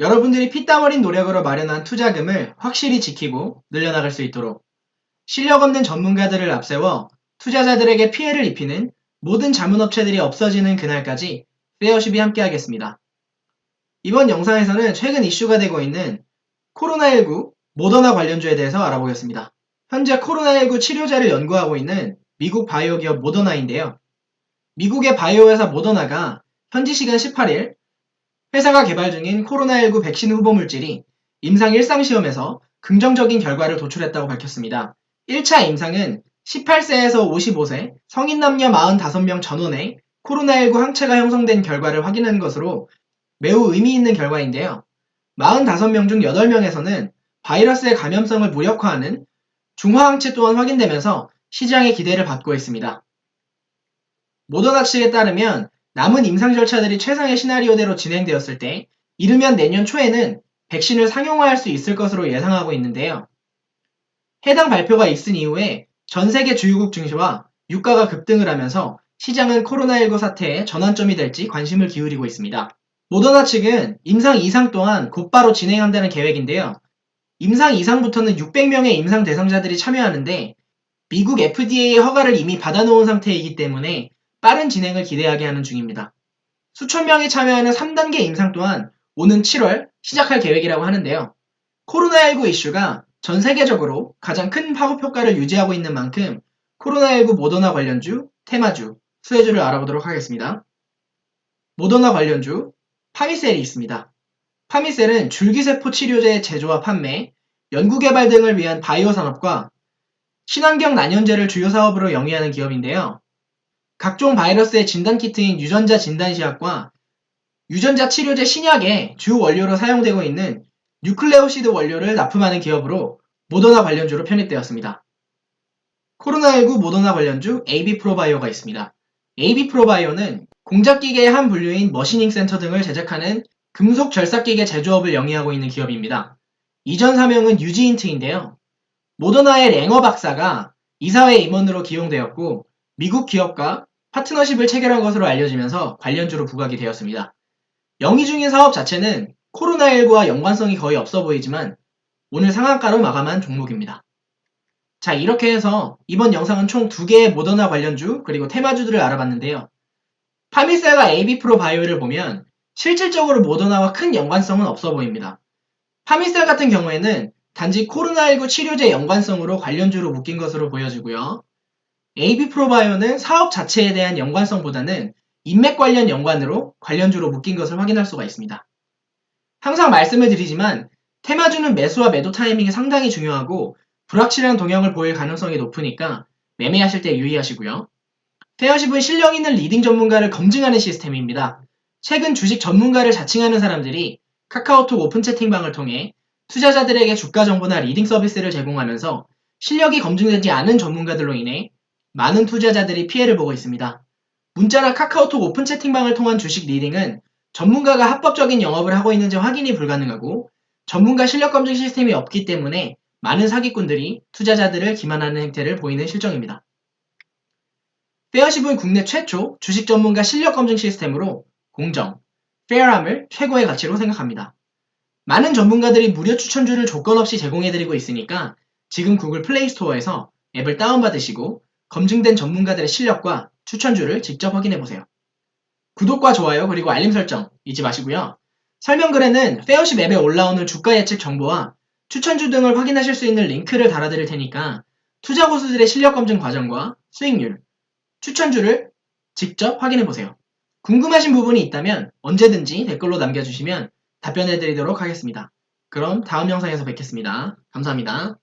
여러분들이 피땀 어린 노력으로 마련한 투자금을 확실히 지키고 늘려나갈 수 있도록 실력 없는 전문가들을 앞세워 투자자들에게 피해를 입히는 모든 자문업체들이 없어지는 그날까지 페어십이 함께하겠습니다. 이번 영상에서는 최근 이슈가 되고 있는 코로나19 모더나 관련주에 대해서 알아보겠습니다. 현재 코로나19 치료제를 연구하고 있는 미국 바이오 기업 모더나인데요. 미국의 바이오 회사 모더나가 현지 시간 18일 회사가 개발 중인 코로나19 백신 후보 물질이 임상 1상 시험에서 긍정적인 결과를 도출했다고 밝혔습니다. 1차 임상은 18세에서 55세 성인 남녀 45명 전원의 코로나19 항체가 형성된 결과를 확인한 것으로 매우 의미 있는 결과인데요. 45명 중 8명에서는 바이러스의 감염성을 무력화하는 중화항체 또한 확인되면서 시장의 기대를 받고 있습니다. 모더나 측에 따르면 남은 임상 절차들이 최상의 시나리오대로 진행되었을 때 이르면 내년 초에는 백신을 상용화할 수 있을 것으로 예상하고 있는데요. 해당 발표가 있은 이후에 전 세계 주요국 증시와 유가가 급등을 하면서 시장은 코로나19 사태의 전환점이 될지 관심을 기울이고 있습니다. 모더나 측은 임상 2상 또한 곧바로 진행한다는 계획인데요. 임상 2상부터는 600명의 임상 대상자들이 참여하는데 미국 FDA의 허가를 이미 받아놓은 상태이기 때문에 빠른 진행을 기대하게 하는 중입니다. 수천 명이 참여하는 3단계 임상 또한 오는 7월 시작할 계획이라고 하는데요. 코로나19 이슈가 전 세계적으로 가장 큰 파급 효과를 유지하고 있는 만큼 코로나19 모더나 관련주, 테마주, 수혜주를 알아보도록 하겠습니다. 모더나 관련주, 파미셀이 있습니다. 파미셀은 줄기세포 치료제 제조와 판매, 연구개발 등을 위한 바이오 산업과 친환경 난연제를 주요 사업으로 영위하는 기업인데요. 각종 바이러스의 진단키트인 유전자 진단시약과 유전자 치료제 신약의 주 원료로 사용되고 있는 뉴클레오시드 원료를 납품하는 기업으로 모더나 관련주로 편입되었습니다. 코로나19 모더나 관련주 AB프로바이오가 있습니다. AB프로바이오는 공작기계의 한 분류인 머시닝 센터 등을 제작하는 금속 절삭기계 제조업을 영위하고 있는 기업입니다. 이전 사명은 유지인트인데요. 모더나의 랭어 박사가 이사회 임원으로 기용되었고 미국 기업과 파트너십을 체결한 것으로 알려지면서 관련주로 부각이 되었습니다. 영위 중인 사업 자체는 코로나19와 연관성이 거의 없어 보이지만 오늘 상한가로 마감한 종목입니다. 자, 이렇게 해서 이번 영상은 총 두 개의 모더나 관련주 그리고 테마주들을 알아봤는데요. 파미셀과 AB프로 바이오를 보면 실질적으로 모더나와 큰 연관성은 없어 보입니다. 파미셀 같은 경우에는 단지 코로나19 치료제 연관성으로 관련주로 묶인 것으로 보여지고요. AB프로바이오는 사업 자체에 대한 연관성보다는 인맥 관련 연관으로 관련주로 묶인 것을 확인할 수가 있습니다. 항상 말씀을 드리지만 테마주는 매수와 매도 타이밍이 상당히 중요하고 불확실한 동향을 보일 가능성이 높으니까 매매하실 때 유의하시고요. 페어십은 실력 있는 리딩 전문가를 검증하는 시스템입니다. 최근 주식 전문가를 자칭하는 사람들이 카카오톡 오픈 채팅방을 통해 투자자들에게 주가 정보나 리딩 서비스를 제공하면서 실력이 검증되지 않은 전문가들로 인해 많은 투자자들이 피해를 보고 있습니다. 문자나 카카오톡 오픈 채팅방을 통한 주식 리딩은 전문가가 합법적인 영업을 하고 있는지 확인이 불가능하고 전문가 실력 검증 시스템이 없기 때문에 많은 사기꾼들이 투자자들을 기만하는 행태를 보이는 실정입니다. 페어십은 국내 최초 주식 전문가 실력 검증 시스템으로 공정, 페어함을 최고의 가치로 생각합니다. 많은 전문가들이 무료 추천주를 조건 없이 제공해드리고 있으니까 지금 구글 플레이 스토어에서 앱을 다운받으시고 검증된 전문가들의 실력과 추천주를 직접 확인해 보세요. 구독과 좋아요 그리고 알림 설정 잊지 마시고요. 설명글에는 페어십 앱에 올라오는 주가 예측 정보와 추천주 등을 확인하실 수 있는 링크를 달아드릴 테니까 투자 고수들의 실력 검증 과정과 수익률, 추천주를 직접 확인해 보세요. 궁금하신 부분이 있다면 언제든지 댓글로 남겨주시면 답변해 드리도록 하겠습니다. 그럼 다음 영상에서 뵙겠습니다. 감사합니다.